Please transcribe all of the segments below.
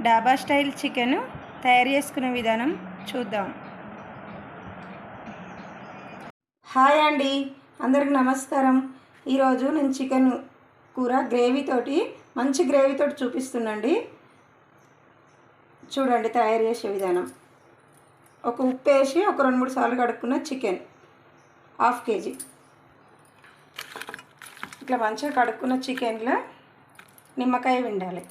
డాబా style chicken తయారు చేసుకునే విధానం చూద్దాం. హాయ్ అండి. అందరికి నమస్కారం. ఈరోజు నేను చికెన్ కూర గ్రేవీతోటి మంచి గ్రేవీతోటి చూపిస్తున్నాండి చూడండి తయారు చేసే విధానం. ఒక ఉప్పు వేసి ఒక రెండు మూడు సార్లు కడుక్కున్న చికెన్. Half KG. ఇట్లా మంచిగా కడుక్కున్న చికెన్లో నిమ్మకాయ విండాలి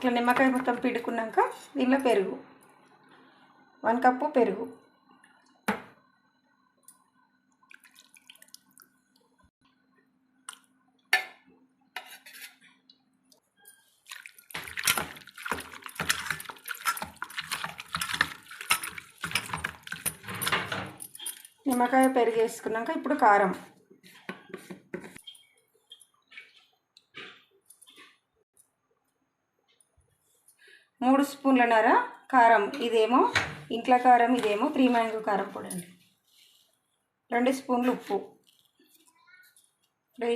ఇట్లా నిమ్మకాయ మొత్తం పిడుకున్నాక దీనిలో పెరుగు. వన్ కప్పు పెరుగు. నిమ్మకాయ పెరిగేసుకున్నాక ఇప్పుడు కారం. మూడు స్పూన్లన్నర కారం ఇదేమో ఇంట్లో కారం ఇదేమో త్రీ మ్యాంగో కారం పొడి అండి రెండు స్పూన్లు ఉప్పు. త్రీ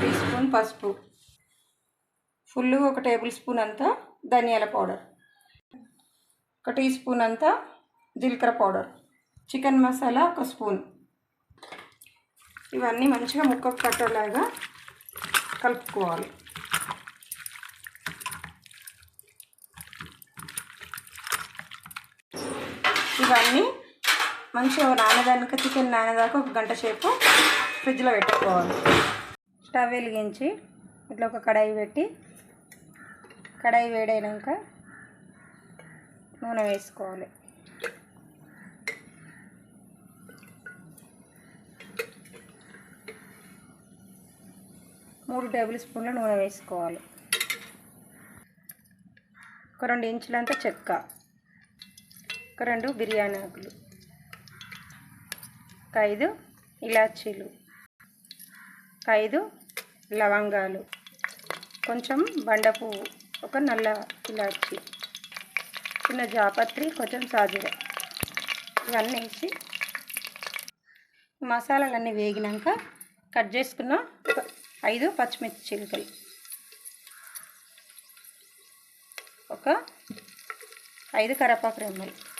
టీ స్పూన్ పసుపు. ఫుల్ ఒక టేబుల్ స్పూన్ అంతా ధనియాల పౌడర్. ఒక టీ స్పూన్ అంతా జీలకర్ర పౌడర్. చికెన్ మసాలా ఒక స్పూన్. ఇవన్నీ మంచిగా ముక్కకు కట్టలాగా కలుపుకోవాలి. ఇవన్నీ మంచిగా నానదానిక చికెన్ నానేదాకా ఒక గంట సేపు ఫ్రిడ్జ్లో పెట్టుకోవాలి. స్టవ్ వెలిగించి ఇట్లా ఒక కడాయి పెట్టి కడాయి వేడైనాక నూనె వేసుకోవాలి. మూడు టేబుల్ స్పూన్ల నూనె వేసుకోవాలి. ఒక రెండు ఇంచులంతా చెక్క. ఒక రెండు బిర్యానీ ఆకులు. ఒక ఐదు ఇలాచీలు. ఒక ఐదు లవంగాలు. కొంచెం బండ పువ్వు. ఒక నల్ల ఇలాచి. చిన్న జాపత్రి కొంచెం సాజీర. ఇవన్నీ వేసి మసాలాలన్నీ వేగినాక కట్ చేసుకున్న ఒక ఐదు పచ్చిమిర్చి చిలుకలు ఒక ఐదు కరపాకు రెమ్మలు.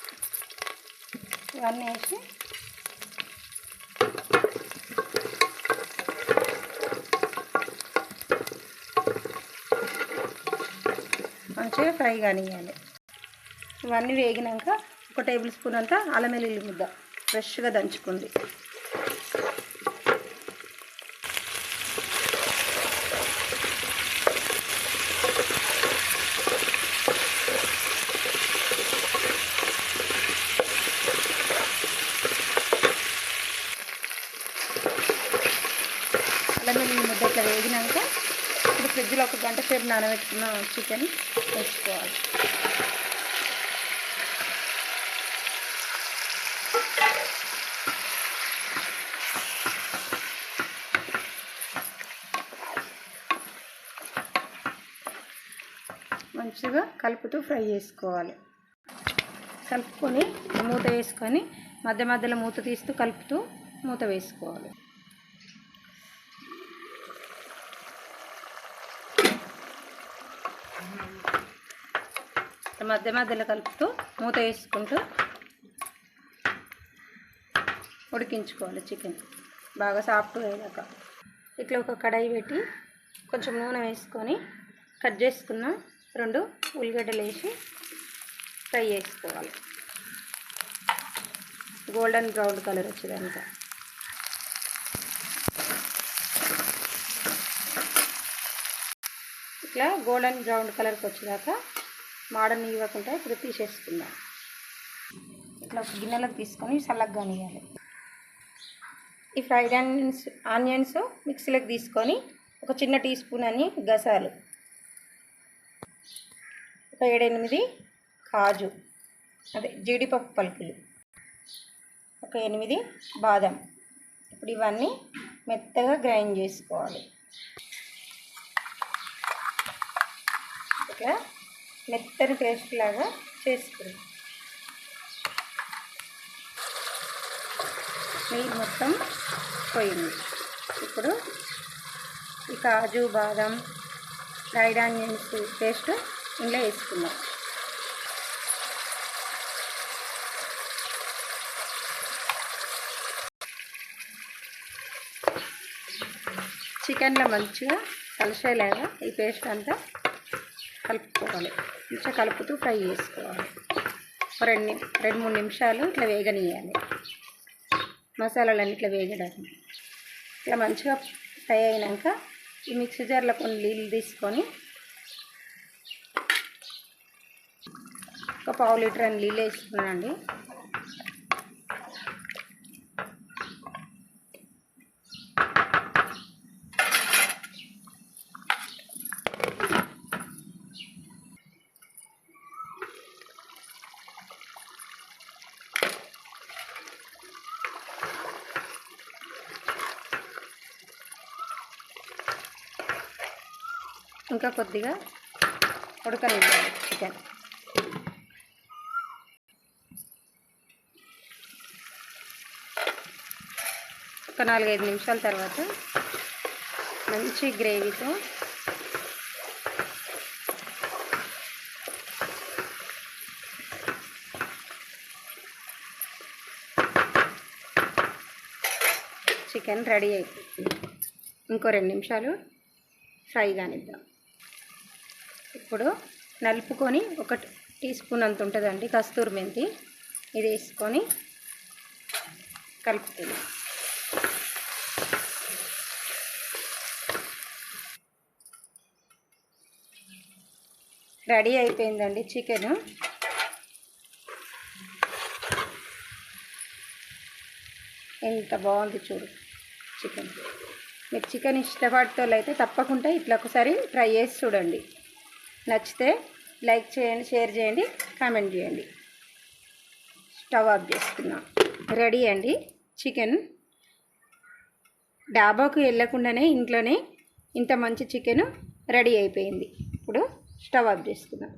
ఇవన్నీ వేసి మంచిగా ఫ్రై కానివ్వాలి ఇవన్నీ వేగినాక ఒక టేబుల్ స్పూన్ అంతా అల్లం వెల్లుల్లి ముద్ద ఫ్రెష్గా దంచుకుంది అల్లం వెల్లుల్లి ముద్ద ఇట్లా వేగినాక ఇప్పుడు ఫ్రిడ్జ్లో ఒక గంట సేపు నానబెట్టుకున్న చికెన్ వేసుకోవాలి. మంచిగా కలుపుతూ ఫ్రై చేసుకోవాలి. కలుపుకొని మూత వేసుకొని మధ్య మధ్యలో మూత తీస్తూ కలుపుతూ మూత వేసుకోవాలి. మధ్య మధ్యలో కలుపుతూ మూత వేసుకుంటూ ఉడికించుకోవాలి చికెన్. బాగా సాఫ్ట్ అయ్యాక ఇట్లా ఒక కడాయి పెట్టి కొంచెం నూనె వేసుకొని కట్ చేసుకున్న రెండు ఉల్లిగడ్డలు వేసి ఫ్రై చేసుకోవాలి. గోల్డెన్ బ్రౌన్ కలర్ వచ్చేదానికి ఇట్లా గోల్డెన్ బ్రౌన్ కలర్కి వచ్చేదాకా మాడని ఇవ్వకుండా ఇప్పుడు తీసేసుకుందాం. ఇట్లా ఒక గిన్నెలోకి తీసుకొని చల్లగా కానివ్వాలి ఈ ఫ్రైడ్ ఆనియన్స్ ఆనియన్స్ మిక్సీలోకి తీసుకొని ఒక చిన్న టీ స్పూన్ అని గసాలు. ఒక ఏడెనిమిది కాజు అదే జీడిపప్పు పలుకులు. ఒక ఎనిమిది బాదం. ఇప్పుడు ఇవన్నీ మెత్తగా గ్రైండ్ చేసుకోవాలి. ఇట్లా మెత్తని పేస్ట్ లాగా చేసుకుందాం. నీళ్ళు మొత్తం పోయింది. ఇప్పుడు ఈ కాజు బాదం ఫ్రైడ్ ఆనియన్స్ పేస్ట్ ఇందులో వేసుకుందాం. చికెన్లో మంచిగా కలిసేలాగా ఈ పేస్ట్ అంతా కలుపుకోవాలి. మంచిగా కలుపుతూ ఫ్రై చేసుకోవాలి. రెండు ని- రెండు మూడు నిమిషాలు ఇట్లా వేగనియాలి మసాలాలన్నీ ఇట్లా వేగడానికి. ఇట్లా మంచిగా ఫ్రై అయినాక ఈ మిక్సీ జార్లో కొన్ని నీళ్ళు తీసుకొని ఒక పావు లీటర్ అని నీళ్ళు వేసుకున్నానండి. ఇంకా కొద్దిగా ఉడకనివ్వాలి చికెన్. ఒక నాలుగైదు నిమిషాల తర్వాత మంచి గ్రేవీతో చికెన్ రెడీ అయిపోతుంది ఇంకో రెండు నిమిషాలు ఫ్రై కానిద్దాం. ఇప్పుడు నలుపుకొని ఒక టీ స్పూన్ అంత ఉంటుందండి కస్తూరి మెంతి. ఇది వేసుకొని కలుపుతుంది రెడీ అయిపోయిందండి చికెను. ఎంత బాగుంది చూడు చికెన్. మీరు చికెన్ ఇష్టపడేటోళ్ళు అయితే తప్పకుండా ఇట్లా ఒకసారి ట్రై చేసి చూడండి. నచ్చితే లైక్ చేయండి షేర్ చేయండి కామెంట్ చేయండి. స్టవ్ ఆఫ్ చేసుకున్నాం రెడీ అండి. చికెన్. డాబాకు వెళ్ళకుండానే ఇంట్లోనే ఇంత మంచి చికెన్ రెడీ అయిపోయింది. ఇప్పుడు స్టవ్ ఆఫ్ చేసుకున్నాం